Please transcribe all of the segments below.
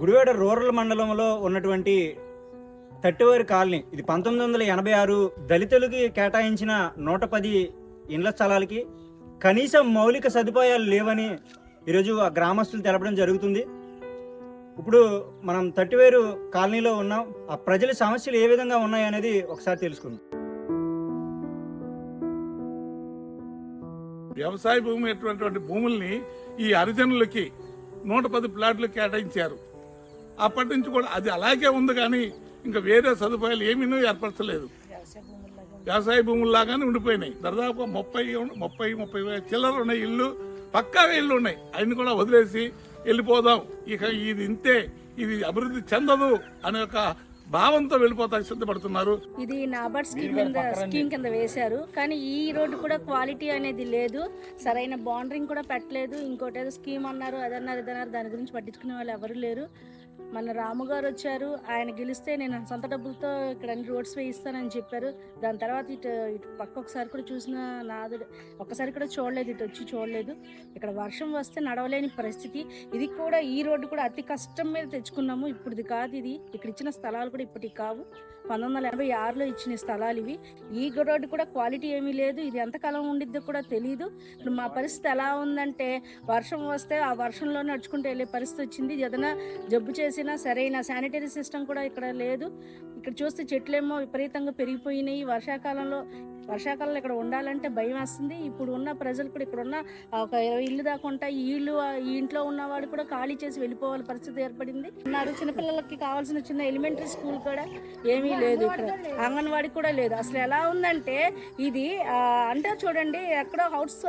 Gudivada rural మండలంలో ఉన్నటువంటి తట్టివారి colony ఇది పంతొమ్మిది వందల ఎనభై ఆరు దళితులకి కేటాయించిన నూట పది ఇండ్ల స్థలాలకి కనీసం మౌలిక సదుపాయాలు లేవని ఈరోజు ఆ గ్రామస్తులు తెలపడం జరుగుతుంది. ఇప్పుడు మనం తట్టివేరు కాలనీలో ఉన్నాం. ఆ ప్రజల సమస్యలు ఏ విధంగా ఉన్నాయి అనేది ఒకసారి తెలుసుకుందాం. వ్యవసాయ భూమి అటువంటి భూముల్ని ఈ హరిజనులకి నూట పది ప్లాట్లు కేటాయించారు. అప్పటి నుంచి కూడా అది అలాగే ఉంది కానీ ఇంకా వేరే సదుపాయాలు ఏమీ ఏర్పరచలేదు. వ్యవసాయ భూముల్లాగానే ఉండిపోయినాయి. దాదాపు ముప్పై ముప్పై ముప్పై వేల చిల్లర ఉన్నాయి ఇల్లు పక్కా ఇల్లు ఉన్నాయి. అన్ని కూడా వదిలేసి వెళ్ళిపోదాం. ఇక ఇది ఇంతే. ఇది అభివృద్ధి చెందదు అనే ఒక భావంతో వెళ్ళిపోతానికి సిద్ధపడుతున్నారు. ఇది నాబార్డ్ స్కీమ్ కింద స్కీమ్ కింద వేశారు. కానీ ఈ రోడ్డు కూడా క్వాలిటీ అనేది లేదు. సరైన బౌండరింగ్ కూడా పెట్టలేదు. ఇంకోటి ఏదో స్కీమ్ అన్నారు అదన్నారు ఇదన్నారు దాని గురించి పట్టించుకునే వాళ్ళు ఎవరు లేరు. మన రాముగారు వచ్చారు. ఆయన గెలిస్తే నేను సొంత డబ్బులతో ఇక్కడ అన్ని రోడ్స్ వేయిస్తానని చెప్పారు. దాని తర్వాత ఇటు ఇటు పక్క ఒకసారి కూడా చూసిన నాదు ఒక్కసారి కూడా చూడలేదు ఇటు వచ్చి చూడలేదు. ఇక్కడ వర్షం వస్తే నడవలేని పరిస్థితి. ఇది కూడా ఈ రోడ్డు కూడా అతి కష్టం మీద తెచ్చుకున్నాము. ఇప్పుడు ఇది కాదు ఇది. ఇక్కడ ఇచ్చిన స్థలాలు కూడా ఇప్పటికి కావు. పంతొమ్మిది వందల ఎనభై ఆరులో ఇచ్చిన స్థలాలు ఇవి. ఈ రోడ్డు కూడా క్వాలిటీ ఏమీ లేదు. ఇది ఎంతకాలం ఉండిద్దో కూడా తెలియదు ఇప్పుడు మా పరిస్థితి ఎలా ఉందంటే వర్షం వస్తే ఆ వర్షంలో నడుచుకుంటూ వెళ్ళే పరిస్థితి వచ్చింది. ఏదైనా జబ్బు చేసి చేసినా సరైన శానిటరీ సిస్టమ్ కూడా ఇక్కడ లేదు. ఇక్కడ చూస్తే చెట్లేమో విపరీతంగా పెరిగిపోయినాయి. వర్షాకాలంలో వర్షాకాలంలో ఇక్కడ ఉండాలంటే భయం వేస్తుంది. ఇప్పుడు ఉన్న ప్రజలు కూడా ఇక్కడ ఉన్న ఒక ఇరవై ఇల్లు దాకా ఉంటాయి. ఈ ఇల్లు ఈ ఇంట్లో ఉన్నవాడు కూడా ఖాళీ చేసి వెళ్ళిపోవాలి పరిస్థితి ఏర్పడింది. ఉన్నారు చిన్నపిల్లలకి కావాల్సిన చిన్న ఎలిమెంటరీ స్కూల్ కూడా ఏమీ లేదు ఇక్కడ. అంగన్వాడీ కూడా లేదు. అసలు ఎలా ఉందంటే ఇది అంటే చూడండి ఎక్కడో అవుట్స్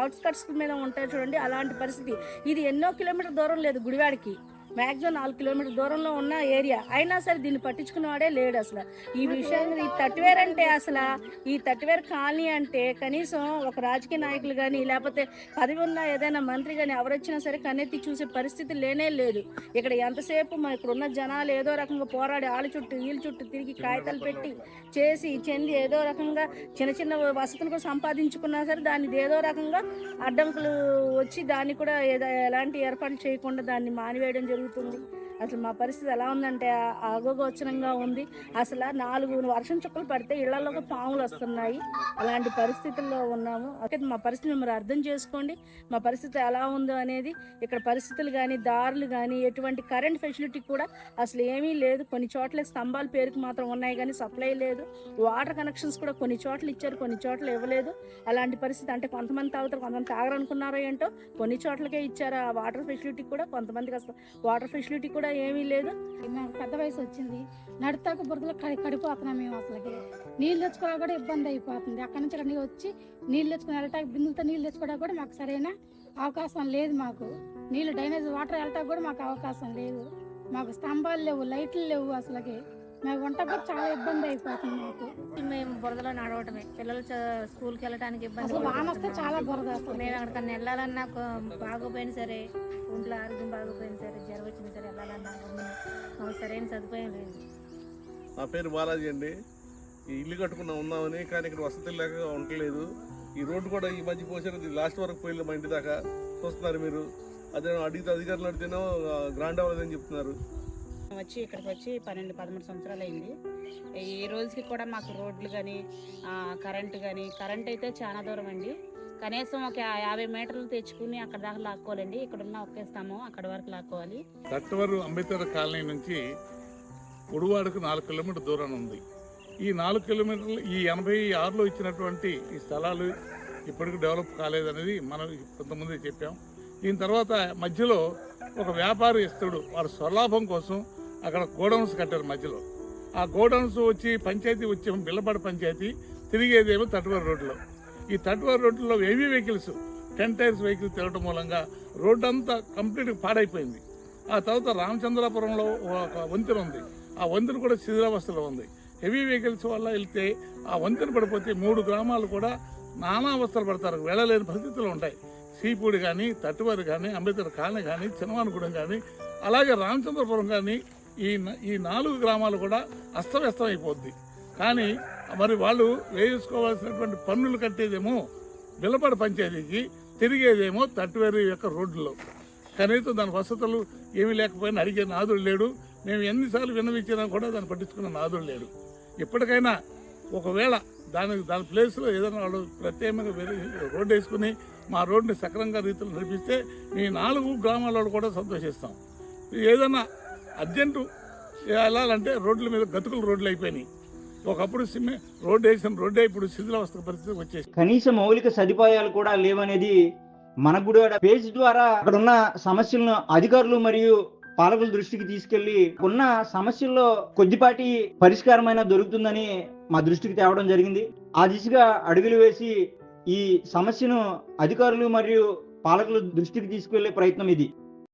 అవుట్స్కట్స్ మీద ఉంటాయి చూడండి అలాంటి పరిస్థితి. ఇది ఎన్నో కిలోమీటర్ దూరం లేదు గుడివాడికి. మ్యాక్సిమం నాలుగు కిలోమీటర్ దూరంలో ఉన్న ఏరియా. అయినా సరే దీన్ని పట్టించుకున్నవాడే లేడు అసలు. ఈ విషయాన్ని ఈ తట్టువేర్ అంటే అసలు ఈ తట్టువేర్ కాలనీ అంటే కనీసం ఒక రాజకీయ నాయకులు కానీ లేకపోతే పదవి ఉన్న ఏదైనా మంత్రి కానీ ఎవరొచ్చినా సరే కన్నెత్తి చూసే పరిస్థితి లేనే లేదు. ఇక్కడ ఎంతసేపు మన ఇక్కడ ఉన్న జనాలు ఏదో రకంగా పోరాడి వాళ్ళ చుట్టూ వీళ్ళ చుట్టూ తిరిగి కాగితాలు పెట్టి చేసి చెంది ఏదో రకంగా చిన్న చిన్న వసతులు సంపాదించుకున్నా సరే దాన్ని ఏదో రకంగా అడ్డంకులు వచ్చి దాన్ని కూడా ఏదో ఎలాంటి ఏర్పాట్లు చేయకుండా దాన్ని మానివేయడం జరుగుతుంది అసలు మా పరిస్థితి ఎలా ఉందంటే అగోగోచరంగా ఉంది. అసలు నాలుగు వర్షం చుక్కలు పడితే ఇళ్ళలోకి పాములు వస్తున్నాయి. అలాంటి పరిస్థితుల్లో ఉన్నాము. ఓకే మా పరిస్థితిని మీరు అర్థం చేసుకోండి. మా పరిస్థితి ఎలా ఉందో అనేది ఇక్కడ పరిస్థితులు కానీ దారులు కానీ ఎటువంటి కరెంట్ ఫెసిలిటీ కూడా అసలు ఏమీ లేదు. కొన్ని చోట్ల స్తంభాల పేరుకు మాత్రం ఉన్నాయి కానీ సప్లై లేదు. వాటర్ కనెక్షన్స్ కూడా కొన్ని చోట్ల ఇచ్చారు కొన్ని చోట్ల ఇవ్వలేదు. అలాంటి పరిస్థితి అంటే కొంతమంది తాగుతారు కొంతమంది తాగరనుకున్నారో ఏంటో కొన్ని చోట్లకే ఇచ్చారు. ఆ వాటర్ ఫెసిలిటీ కూడా కొంతమందికి అసలు వాటర్ ఫెసిలిటీ కూడా ఏమీ లేదు. నాకు పెద్ద వయసు వచ్చింది. నడతాక బురదలో కడి కడిపోతున్నాం మేము అసలుకి. నీళ్ళు తెచ్చుకోవడానికి కూడా ఇబ్బంది అయిపోతుంది. అక్కడి నుంచి అక్కడికి వచ్చి నీళ్ళు తెచ్చుకుని వెళ్ళటానికి బిందులతో నీళ్ళు తెచ్చుకోవడానికి కూడా మాకు సరైన అవకాశం లేదు మాకు. నీళ్ళు డ్రైనేజ్ వాటర్ వెళ్ళటానికి కూడా మాకు అవకాశం లేదు. మాకు స్తంభాలు లేవు లైట్లు లేవు అసలుకి. మేము వంట కూడా చాలా ఇబ్బంది అయిపోతుంది మాకు మేము బురదలో నడవటమే. పిల్లలు స్కూల్కి వెళ్ళడానికి ఇబ్బంది వాన వస్తే. చాలా బురద మేము అక్కడికన్నా వెళ్ళాలన్నా బాగోపోయినా సరే ఒంట్లో ఆరోగ్యం బాగోపోయినా సరే జ్వరం వచ్చినా సరే వెళ్ళాలన్నా మాకు సరైన సదుపాయం లేదు. నా పేరు బాలాజీ అండి. ఈ ఇల్లు కట్టుకున్నా ఉన్నామని కానీ ఇక్కడ వసతి లేక ఉండలేదు. ఈ రోడ్డు కూడా ఈ మధ్య పోసారు ఇది లాస్ట్ వరకు పోయింది మా ఇంటి దాకా. చూస్తున్నారు మీరు. అదే అడిగితే అధికారులు అడిగితేనో గ్రాండ్ అవ్వలేదని చెప్తున్నారు. వచ్చి ఇక్కడికి వచ్చి పన్నెండు పదమూడు సంవత్సరాలు అయింది. ఈ రోజుకి కూడా మాకు రోడ్లు కానీ కరెంటు కానీ కరెంట్ అయితే చాలా దూరం అండి. కనీసం ఒక యా- యాభై మీటర్లు తెచ్చుకుని అక్కడ దాకా లాక్కోవాలండి. ఇక్కడ ఉన్న ఒక్కేస్తాము అక్కడ వరకు లాక్కోవాలి. తట్టువరు అంబేద్కర్ కాలనీ నుంచి ఉడువాడకు నాలుగు కిలోమీటర్ దూరం ఉంది. ఈ నాలుగు కిలోమీటర్లు ఈ ఎనభై ఆరులో ఇచ్చినటువంటి ఈ స్థలాలు ఇప్పటికి డెవలప్ కాలేదనేది మనం కొంతమంది చెప్పాం. దీని తర్వాత మధ్యలో ఒక వ్యాపారస్తుడు వారి స్వలాభం కోసం అక్కడ గోడౌన్స్ కట్టారు మధ్యలో. ఆ గోడౌన్స్ వచ్చి పంచాయతీ వచ్చేమో బిల్లపాడు పంచాయతీ తిరిగేదేమో తట్టువారు రోడ్లో ఈ తట్టువారు రోడ్లో heavy vehicles ten tyres vehicles తిరగడం మూలంగా రోడ్డు అంతా కంప్లీట్గా పాడైపోయింది. ఆ తర్వాత రామచంద్రాపురంలో ఒక వంతెన ఉంది. ఆ వంతెన కూడా శిథిలావస్థలో ఉంది. హెవీ వెహికల్స్ వల్ల వెళ్తే ఆ వంతెన పడిపోతే మూడు గ్రామాలు కూడా నానా అవస్థలు పడతారు. వెళ్ళలేని పరిస్థితులు ఉంటాయి. సీపూడి కానీ తట్టువారు కానీ అంబేద్కర్ కాలనీ కానీ చిన్నవానగూడెం కానీ అలాగే రామచంద్రపురం కానీ ఈ ఈ నాలుగు గ్రామాలు కూడా అస్తవ్యస్తం అయిపోద్ది కానీ మరి వాళ్ళు వేయించుకోవాల్సినటువంటి పన్నులు కట్టేదేమో బిల్లపాడు పంచాయతీకి తిరిగేదేమో తట్టువేరు యొక్క రోడ్లలో కనీసం దాని వసతులు ఏమీ లేకపోయినా అడిగే నాదుడు లేడు. మేము ఎన్నిసార్లు విన్నవించినా కూడా దాన్ని పట్టించుకున్న నాదుడు లేడు. ఇప్పటికైనా ఒకవేళ దాని దాని ప్లేస్లో ఏదైనా వాళ్ళు ప్రత్యేకంగా రోడ్డు వేసుకుని మా రోడ్డుని సక్రంగా రీతిలో నడిపిస్తే మీ నాలుగు గ్రామాల కూడా సంతోషిస్తాం. ఏదైనా అర్జెంటు వెళ్ళాలంటే రోడ్ల మీద గతుకులు రోడ్లు అయిపోయినాయి. ఒకప్పుడు సిమ్మె రోడ్డు వేసిన రోడ్డే ఇప్పుడు శిథిలావస్థ పరిస్థితి వచ్చేసి కనీస మౌలిక సదుపాయాలు కూడా లేవనేది మన కూడా పేజ్ ద్వారా అక్కడ ఉన్న సమస్యలను అధికారులు మరియు పాలకుల దృష్టికి తీసుకెళ్ళి ఉన్న సమస్యల్లో కొద్దిపాటి పరిష్కారమైన దొరుకుతుందని మా దృష్టికి తేవడం జరిగింది. ఆ దిశగా అడుగులు వేసి ఈ సమస్యను అధికారులు మరియు పాలకుల దృష్టికి తీసుకెళ్ళే ప్రయత్నం ఇది.